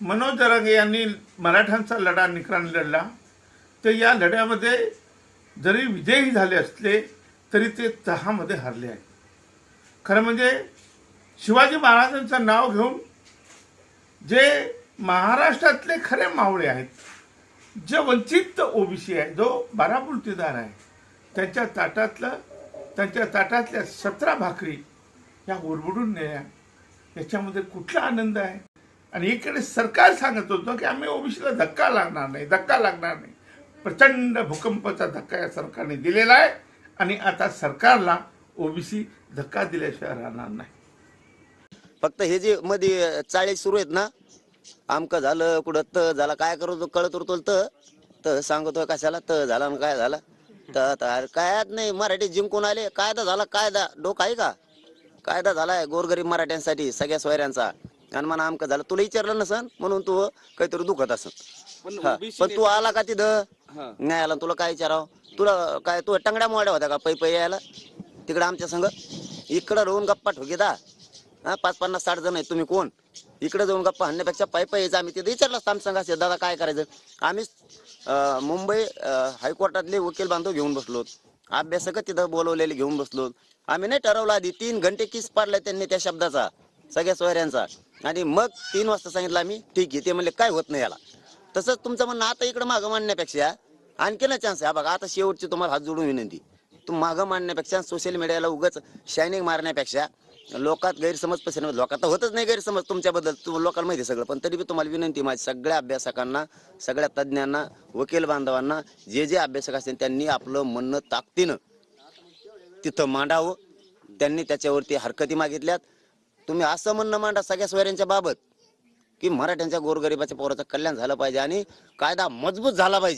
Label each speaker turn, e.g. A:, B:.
A: मनोज जरांगे यांनी मराठ्यांचा लढा निकराने लढला. तर या लढ्यामध्ये जरी विजयी झाले असले तरी ते तहामध्ये हरले आहेत. खरं म्हणजे शिवाजी महाराजांचं नाव घेऊन जे महाराष्ट्रातले खरे मावळे आहेत जे वंचित ओबीसी आहे जो बारापुलतीदार आहे त्यांच्या ताटातलं त्यांच्या ताटातल्या सतरा भाकरी या ओरबडून नेल्या. याच्यामध्ये कुठला आनंद आहे? आणि इकडे सरकार सांगत होतं की आम्ही ओबीसीला धक्का लागणार नाही धक्का लागणार नाही. प्रचंड भूकंपाचा धक्का या सरकारने दिलेला आहे आणि आता सरकारला ओबीसी धक्का दिल्याशिवाय राहणार नाही.
B: फक्त हे जे मध्ये चाळे सुरू आहेत ना आमकं झालं कुठं त झाला काय करतो कळत उरतो त त सांगतोय कशाला त झाला आणि काय झाला. तर त काय नाही मराठी जिंकून आले. कायदा झाला कायदा डोक आहे का? कायदा झालाय गोरगरीब मराठ्यांसाठी सगळ्या सोयऱ्यांचा. आणि मला आमकं झालं. तुला विचारलं नसन म्हणून तू काहीतरी दुखत असत
C: पण
B: हा,
C: OBC
B: पण तू आला का तिथं?
C: हा.
B: नाही आला तुला काय विचारावं? तुला काय तू टंगड्या मोड्या होत्या का पै पै यायला? तिकडे आमच्या संग? इकडं राहून गप्पा ठोकीदा हा पाच पन्नास साठ जण आहेत. तुम्ही कोण? इकडे जाऊन गप्पा हाणण्यापेक्षा पाय पाय यायचं. आम्ही तिथे विचारलं असतं आमच्या संघाचे दादा काय करायचं? आम्ही अं, मुंबई अं, हायकोर्टातले वकील बांधव घेऊन बसलो. अभ्यासक तिथं बोलवलेले घेऊन बसलो. आम्ही नाही ठरवलं आधी. तीन घंटे किस पाडलाय त्यांनी त्या शब्दाचा सगळ्या सोयऱ्यांचा. आणि मग तीन वाजता सांगितलं आम्ही ठीक आहे. ते म्हणले काय होत नाही याला. तसंच तुमचं म्हणणं आता इकडे मागं मांडण्यापेक्षा आणखीनच चान्स आहे. हा बघा आता शेवटची तुम्हाला हात जोडून विनंती. तू मागं मांडण्यापेक्षा सोशल मीडियाला उगाच शायनिंग मारण्यापेक्षा लोकात गैरसमज पसरवत लोकात होतच नाही गैरसमज तुमच्याबद्दल. तू लोकांना माहिती आहे सगळं पण तरी बी तुम्हाला विनंती माझी सगळ्या अभ्यासकांना सगळ्या तज्ज्ञांना वकील बांधवांना जे जे अभ्यासक असतील त्यांनी आपलं म्हणणं ताकदीनं तिथं मांडावं. त्यांनी त्याच्यावरती हरकती मागितल्यात. तुम्ही असं म्हणणं मांडा सगळ्या सोयऱ्यांच्या बाबत की मराठ्यांच्या गोरगरिबाच्या पोराचं कल्याण झालं पाहिजे आणि कायदा मजबूत झाला पाहिजे.